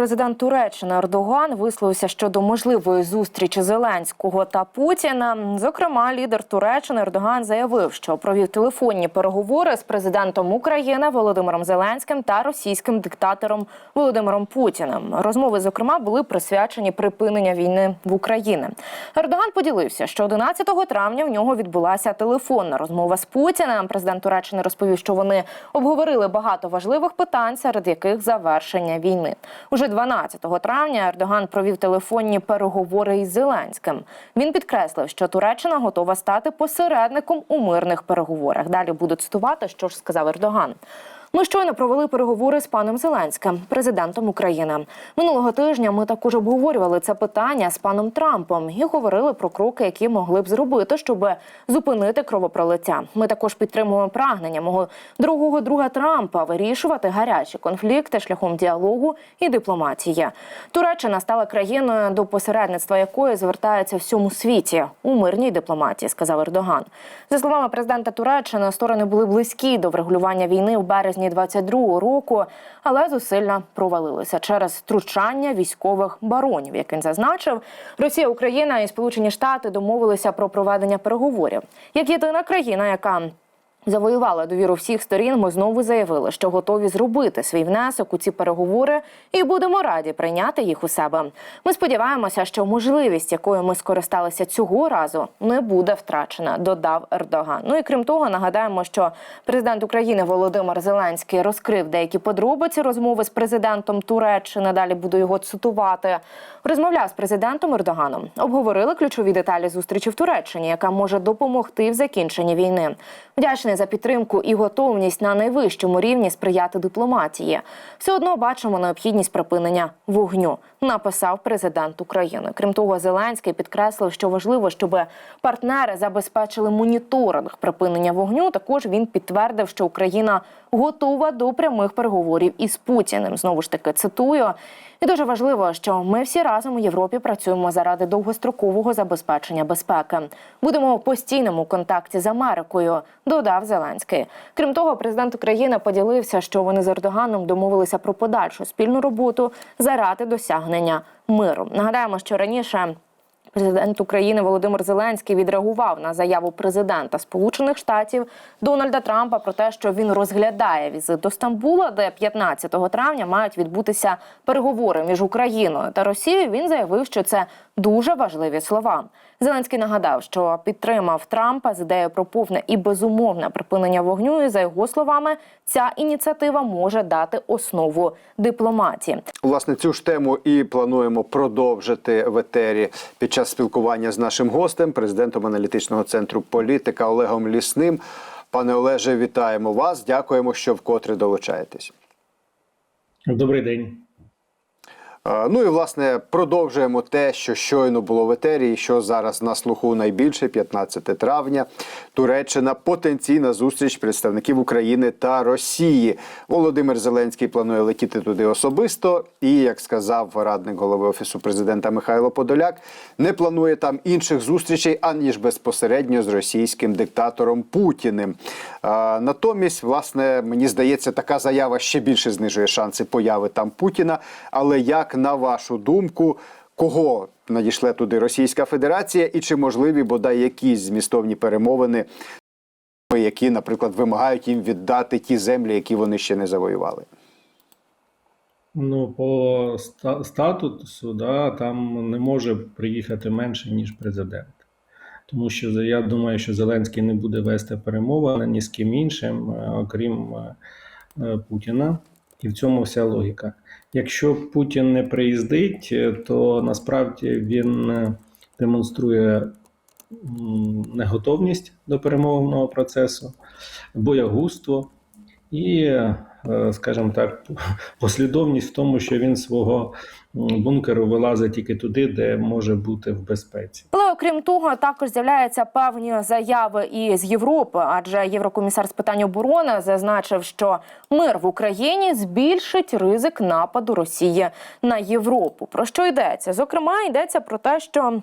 Президент Туреччини Ердоган висловився щодо можливої зустрічі Зеленського та Путіна. Зокрема, лідер Туреччини Ердоган заявив, що провів телефонні переговори з президентом України Володимиром Зеленським та російським диктатором Володимиром Путіним. Розмови, зокрема, були присвячені припинення війни в Україні. Ердоган поділився, що 11 травня в нього відбулася телефонна розмова з Путіним. Президент Туреччини розповів, що вони обговорили багато важливих питань, серед яких завершення війни. Уже 12 травня Ердоган провів телефонні переговори із Зеленським. Він підкреслив, що Туреччина готова стати посередником у мирних переговорах. Далі буду цитувати, що ж сказав Ердоган. Ми щойно провели переговори з паном Зеленським, президентом України. Минулого тижня ми також обговорювали це питання з паном Трампом і говорили про кроки, які могли б зробити, щоб зупинити кровопролиття. Ми також підтримуємо прагнення мого другого друга Трампа вирішувати гарячі конфлікти шляхом діалогу і дипломатії. Туреччина стала країною, до посередництва якої звертається всьому світі у мирній дипломатії, сказав Ердоган. За словами президента Туреччини, сторони були близькі до врегулювання війни в березні 22-го року, але зусилля провалилися через втручання військових баронів. Як він зазначив, Росія, Україна і Сполучені Штати домовилися про проведення переговорів як єдина країна, яка Завоювала довіру всіх сторін. Ми знову заявили, що готові зробити свій внесок у ці переговори і будемо раді прийняти їх у себе. Ми сподіваємося, що можливість, якою ми скористалися цього разу, не буде втрачена. Додав Ердоган. Ну і крім того, нагадаємо, що президент України Володимир Зеленський розкрив деякі подробиці розмови з президентом Туреччини. Далі буду його цитувати. Розмовляв з президентом Ердоганом. Обговорили ключові деталі зустрічі в Туреччині, яка може допомогти в закінченні війни. Вдячний за підтримку і готовність на найвищому рівні сприяти дипломатії. Все одно бачимо необхідність припинення вогню. Написав президент України. Крім того, Зеленський підкреслив, що важливо, щоб партнери забезпечили моніторинг припинення вогню. Також він підтвердив, що Україна готова до прямих переговорів із Путіним. Знову ж таки цитую. І дуже важливо, що ми всі разом у Європі працюємо заради довгострокового забезпечення безпеки. Будемо у постійному контакті з Америкою, додав Зеленський. Крім того, президент України поділився, що вони з Ердоганом домовилися про подальшу спільну роботу заради досягнення миру. Нагадаємо, що раніше. Президент України Володимир Зеленський відреагував на заяву президента Сполучених Штатів Дональда Трампа про те, що він розглядає візит до Стамбула, де 15 травня мають відбутися переговори між Україною та Росією. Він заявив, що це дуже важливі слова. Зеленський нагадав, що підтримав Трампа з ідеєю про повне і безумовне припинення вогню. І за його словами, ця ініціатива може дати основу дипломатії. Власне, цю ж тему і плануємо продовжити в етері під час спілкування з нашим гостем, президентом аналітичного центру політика Олегом Лісним. Пане Олеже, вітаємо вас. Дякуємо, що вкотре долучаєтесь. Добрий день. Ну і власне продовжуємо те, що щойно було в етері, і що зараз на слуху найбільше 15 травня. Туреччина потенційна зустріч представників України та Росії. Володимир Зеленський планує летіти туди особисто. І як сказав радник голови офісу президента Михайло Подоляк, не планує там інших зустрічей аніж безпосередньо з російським диктатором Путіним. А, натомість, власне, мені здається, така заява ще більше знижує шанси появи там Путіна. Але як на вашу думку, кого надійшле туди Російська Федерація, і чи можливі бодай якісь змістовні перемовини, які, наприклад, вимагають їм віддати ті землі, які вони ще не завоювали? Ну, по ста- статусу, да, там не може приїхати менше, ніж президент. Тому що я думаю, що Зеленський не буде вести перемовини ні з ким іншим, е, окрім е, е, Путіна. І в цьому вся логіка. Якщо Путін не приїздить, е, то насправді він е, демонструє неготовність до перемовного процесу, боягузтво і, е, скажімо так, послідовність в тому, що він свого бункеру вилазить тільки туди, де може бути в безпеці. Але окрім того, також з'являються певні заяви і з Європи, адже єврокомісар з питань оборони зазначив, що мир в Україні збільшить ризик нападу Росії на Європу. Про що йдеться? Зокрема, йдеться про те, що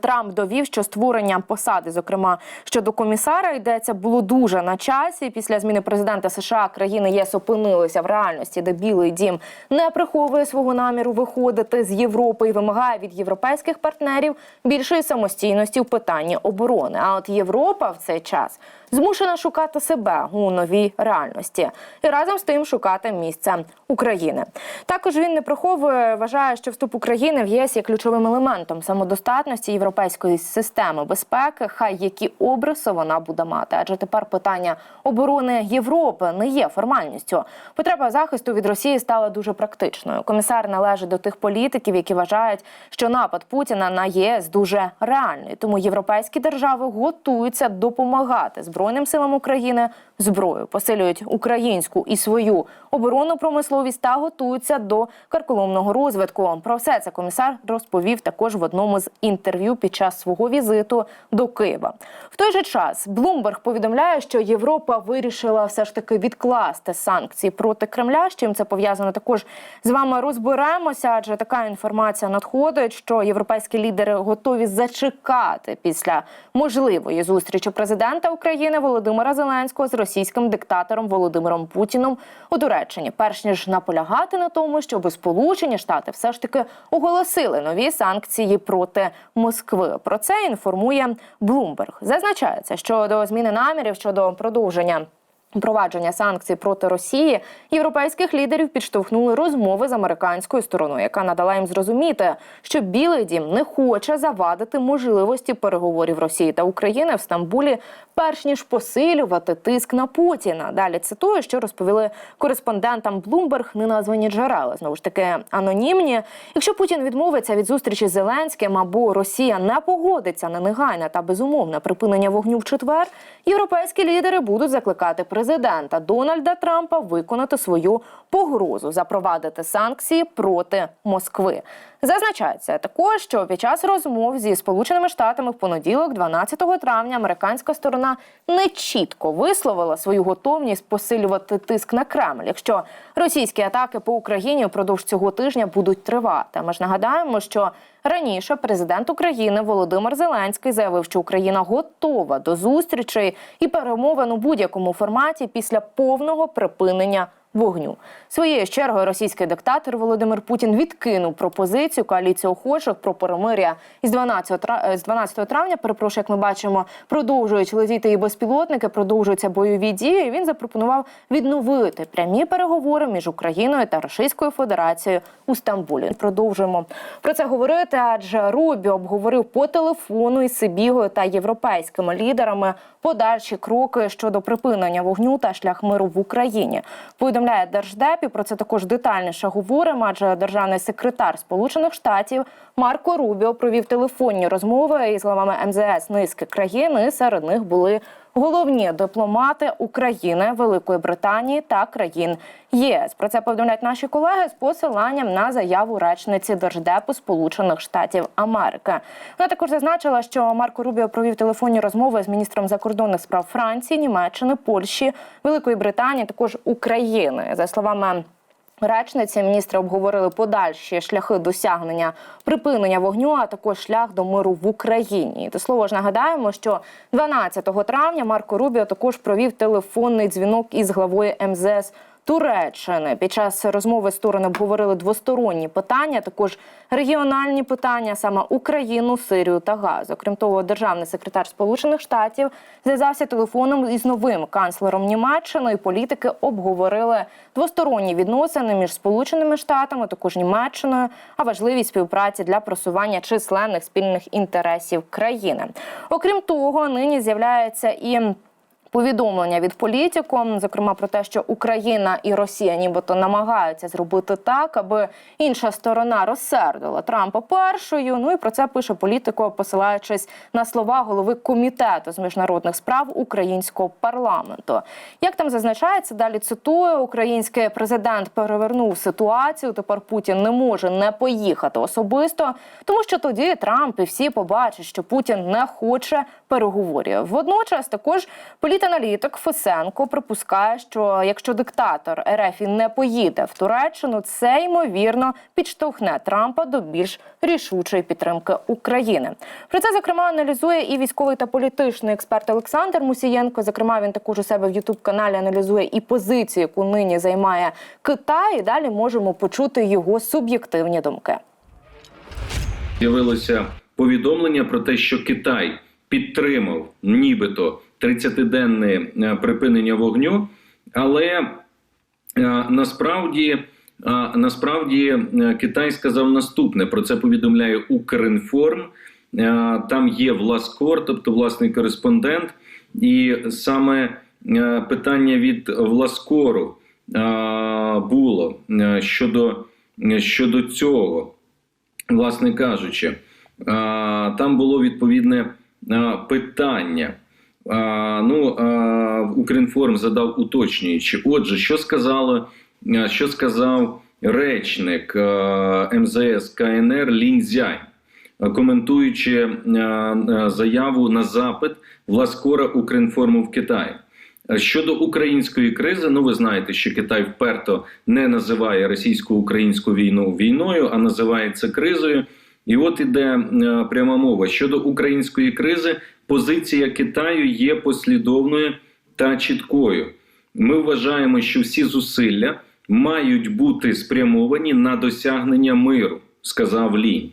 Трамп довів, що створення посади, зокрема щодо комісара, йдеться було дуже на часі. Після зміни президента США країни ЄС опинилися в реальності, де Білий Дім не приховує свого наміру виходити з Європи і вимагає від європейських партнерів більшої самостійності в питанні оборони. А от Європа в цей час змушена шукати себе у новій реальності і разом з тим шукати місце України. Також він не приховує, вважає, що вступ України в ЄС є ключовим елементом самодостатності європейської системи безпеки. Хай які обриси вона буде мати. Адже тепер питання оборони Європи не є формальністю. Потреба захисту від Росії стала дуже практичною. Комісар належить до тих політиків, які вважають, що напад Путіна на єС дуже реальний. Тому європейські держави готуються допомагати збройним силам України зброю, посилюють українську і свою оборонну промисловість та готуються до карколомного розвитку. Про все це комісар розповів також в одному з інтерв'ю під час свого візиту до Києва. В той же час Блумберг повідомляє, що Європа вирішила все ж таки відкласти санкції проти Кремля. З чим це пов'язано, також з вами розберемося. Адже така інформація надходить, що європейські лідери готові зачекати після можливої зустрічі президента України Володимира Зеленського з російським диктатором Володимиром Путіном у Туреччині, перш ніж наполягати на тому, щоб Сполучені Штати все ж таки оголосили нові санкції проти Москви. Про це інформує Блумберг. Зазначається, що до зміни намірів щодо продовження. Провадження санкцій проти Росії європейських лідерів підштовхнули розмови з американською стороною, яка надала їм зрозуміти, що Білий Дім не хоче завадити можливості переговорів Росії та України в Стамбулі, перш ніж посилювати тиск на Путіна. Далі цитую, що розповіли кореспондентам Bloomberg неназвані джерела. Знову ж таки анонімні. Якщо Путін відмовиться від зустрічі з Зеленським або Росія не погодиться на негайне та безумовне припинення вогню в четвер, європейські лідери будуть закликати президента Дональда Трампа виконати свою погрозу запровадити санкції проти Москви. Зазначається також, що під час розмов зі сполученими штатами в понеділок, 12 травня, американська сторона не чітко висловила свою готовність посилювати тиск на Кремль, якщо російські атаки по Україні впродовж цього тижня будуть тривати. Ми ж нагадаємо, що раніше президент України Володимир Зеленський заявив, що Україна готова до зустрічей і перемовин у будь-якому форматі після повного припинення вогню. Своєю чергою російський диктатор Володимир Путін відкинув пропозицію коаліції охочих про перемиря із 12 тра- е, з 12 травня. Перепрошую, як ми бачимо, продовжують летіти і безпілотники, продовжуються бойові дії. І Він запропонував відновити прямі переговори між Україною та Російською Федерацією у Стамбулі. Продовжуємо про це говорити, адже Рубі обговорив по телефону із Сибігою та європейськими лідерами подальші кроки щодо припинення вогню та шлях миру в Україні. Повідомляє Держдеп, і про це також детальніше говоримо. Адже державний секретар Сполучених Штатів Марко Рубіо провів телефонні розмови із главами МЗС низки країн. і Серед них були головні дипломати України, Великої Британії та країн ЄС. Про це повідомляють наші колеги з посиланням на заяву речниці Держдепу Сполучених Штатів Америки. Вона також зазначила, що Марко Рубіо провів телефонні розмови з міністром закордонних справ Франції, Німеччини, Польщі, Великої Британії, також України. За словами Речниці міністри обговорили подальші шляхи досягнення припинення вогню, а також шлях до миру в Україні. І, До слова ж нагадаємо, що 12 травня Марко Рубіо також провів телефонний дзвінок із главою МЗС Туреччини. Під час розмови сторони обговорили двосторонні питання, також регіональні питання, саме Україну, Сирію та Газ. Окрім того, державний секретар Сполучених Штатів зв'язався телефоном із новим канцлером Німеччини. і Політики обговорили двосторонні відносини між Сполученими Штатами, також Німеччиною, а важливість співпраці для просування численних спільних інтересів країни. Окрім того, нині з'являється і повідомлення від політиком, зокрема про те, що Україна і Росія нібито намагаються зробити так, аби інша сторона розсердила Трампа першою. Ну і про це пише політико, посилаючись на слова голови комітету з міжнародних справ українського парламенту. Як там зазначається, далі цитую, український президент перевернув ситуацію. Тепер Путін не може не поїхати особисто, тому що тоді Трамп і всі побачать, що Путін не хоче переговорів. Водночас також політаналітик Фесенко припускає, що якщо диктатор РФ не поїде в Туреччину, це ймовірно підштовхне Трампа до більш рішучої підтримки України. Про це зокрема аналізує і військовий та політичний експерт Олександр Мусієнко. Зокрема, він також у себе в Ютуб каналі аналізує і позицію, яку нині займає Китай. І далі можемо почути його суб'єктивні думки. З'явилося повідомлення про те, що Китай підтримав нібито 30-денне е, припинення вогню, але е, насправді, е, насправді Китай сказав наступне: про це повідомляє Укрінформ. Там є Власкор, тобто власний кореспондент, і саме питання від Власкору було щодо, щодо цього. Власне кажучи, там було відповідне питання. А, Ну, Укрінформ задав уточнюючи. Отже, що сказало, що сказав речник а, МЗС КНР Лінзяй, коментуючи заяву на запит Власкора Укрінформу в Китаї. Щодо української кризи, ну ви знаєте, що Китай вперто не називає російсько-українську війну війною, а називає це кризою. І от іде е, пряма мова щодо української кризи. Позиція Китаю є послідовною та чіткою. Ми вважаємо, що всі зусилля мають бути спрямовані на досягнення миру, сказав Лінь.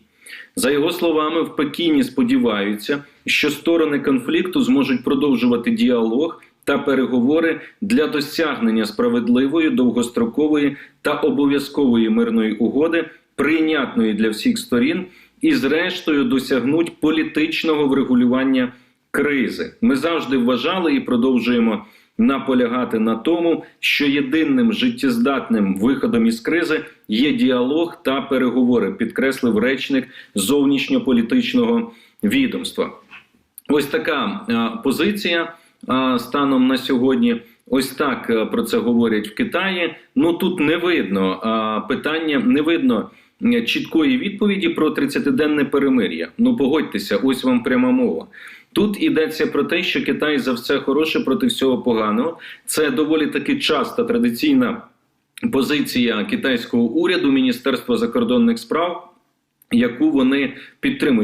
За його словами, в Пекіні сподіваються, що сторони конфлікту зможуть продовжувати діалог та переговори для досягнення справедливої, довгострокової та обов'язкової мирної угоди, прийнятної для всіх сторін, і, зрештою, досягнуть політичного врегулювання кризи. Ми завжди вважали і продовжуємо наполягати на тому, що єдиним життєздатним виходом із кризи є діалог та переговори, підкреслив речник зовнішньополітичного відомства. Ось така е, позиція е, станом на сьогодні. Ось так про це говорять в Китаї. Ну тут не видно е, питання, не видно чіткої відповіді про 30-денне перемир'я. Ну погодьтеся, ось вам пряма мова. Тут йдеться про те, що Китай за все хороше проти всього поганого. Це доволі таки часта традиційна позиція китайського уряду, Міністерства закордонних справ, яку вони підтримують.